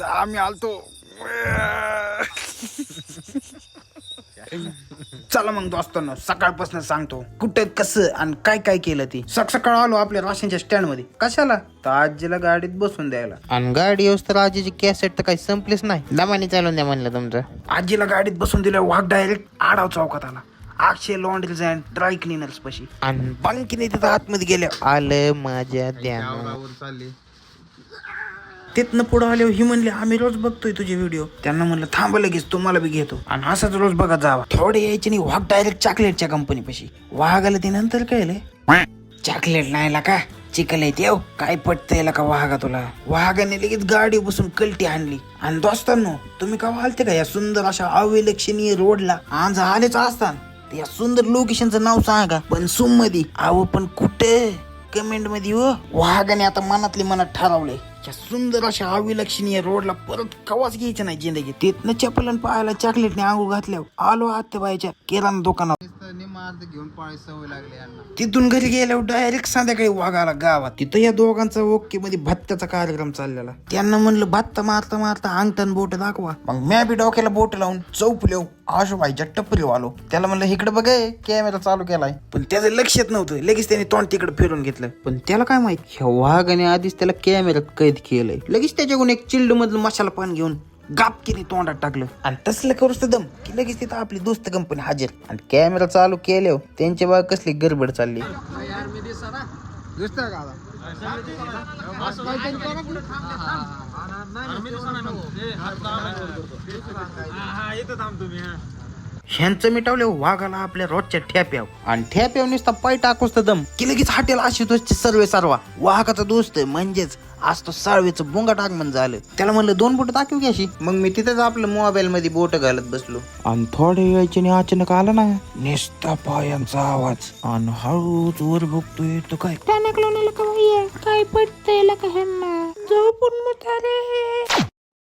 तर आम्ही आलतो. चला मग दोस्तांनो सकाळपासून सांगतो. कुठे कसं आणि काय काय केलं ती? सक सकाळ आलो आपल्या राशनच्या स्टँडमध्ये कशाला? तर आजीला गाडीत बसून द्यायला. आणि गाडी येऊस तर आजीची कॅसेट तर काही संपलीच नाही. दमानी चालून द्या म्हणलं तुमचं. आजीला गाडीत बसून दिलं वाघ डायरेक्ट आडाव चौकात आला. Akshay laundries and dry cleaners पशी. आणि बांकीने तिथं आतमध्ये गेल्या. आलं माझ्या ध्यानात. तिथनं पुढं आल्यावर ही म्हणली आम्ही रोज बघतोय तुझे व्हिडिओ त्यांना म्हणलं थांबा लगेच तुम्हाला बी घेतो आणि असाच रोज बघत जावा. थोडे यायचे नाही वाघ डायरेक्ट चॉकलेटच्या कंपनी पशी. वाघाला ते नंतर कळलं. चॉकलेट नाही का? चिकल येते येऊ हो. काय पटतंय का वाघा तुला? वाघाने लगेच गाडी बसून कलटी आणली. आणि दोस्तांनो तुम्ही का आलते का या सुंदर अशा अविलक्षणीय रोडला? आज आलेच असताना. या सुंदर लोकेशनचं नाव सांगा. पण सुममध्ये आव पण कुठे? कमेंटमध्ये हो. वाघाने आता मनातले मनात ठरवले या सुंदर अशा अविलक्षणीय रोडला परत कवाच घ्यायचं नाही जिंदगी तिथनं चपलन पाहायला चॉकलेटने आंघोळ घातल्यावर आलो आत्याबाईच्या किराणा दुकानात. घेऊन सवय लागली यांना. तिथून घरी गेल्यावर डायरेक्ट संध्याकाळी वाघाला गावात. तिथं या दोघांचा ओके मध्ये भत्त्याचा कार्यक्रम चाललेला. त्यांना म्हणलं भत्ता मारता मारता अंगठण बोट दाखवा. मग म्या बी डोक्याला बोट लावून चौपल्याव आशोबाईच्या टपरी आलो. त्याला म्हणलं इकडे बघ कॅमेरा चालू केलाय. पण त्याचं लक्षात नव्हतं. लगेच त्याने तोंड तिकडे फिरून घेतलं. पण त्याला काय माहीत? ह्या वाघाने आधीच त्याला कॅमेऱ्यात कैद केलंय. लगेच त्याच्याकडून एक चिल्ड मधलं मसाला पान घेऊन गापकीने तोंडात टाकलं. आणि तसलं करूच तर दम. की लगेच तिथं आपली दोस्त कंपनी हजर. आणि कॅमेरा चालू केल्यावर त्यांच्या बाग कसली गडबड चालली. ह्यांचं मिटावले वाघाला आपल्या रोजच्या ठ्याप्याव आणि ठ्याप्याव नुसता पाय टाकूस तर दम. की लगेच हाटेल आशुतोषचे सर्वे सर्वा. वाघाचा दोस्त आहे, म्हणजेच आज तो साळवेचं बोंगा टाकमन झालं. त्याला म्हणलं दोन बोट दाखव अशी. मग मी तिथेच आपलं मोबाईल मध्ये बोट घालत बसलो. आणि थोड्या वेळाच्या अचानक आला ना? नेसता पायांचा आवाज. आणि हळूच वर बघतोय तो काय? काय पडतंय का ह्यांना? झोपून म्हातारे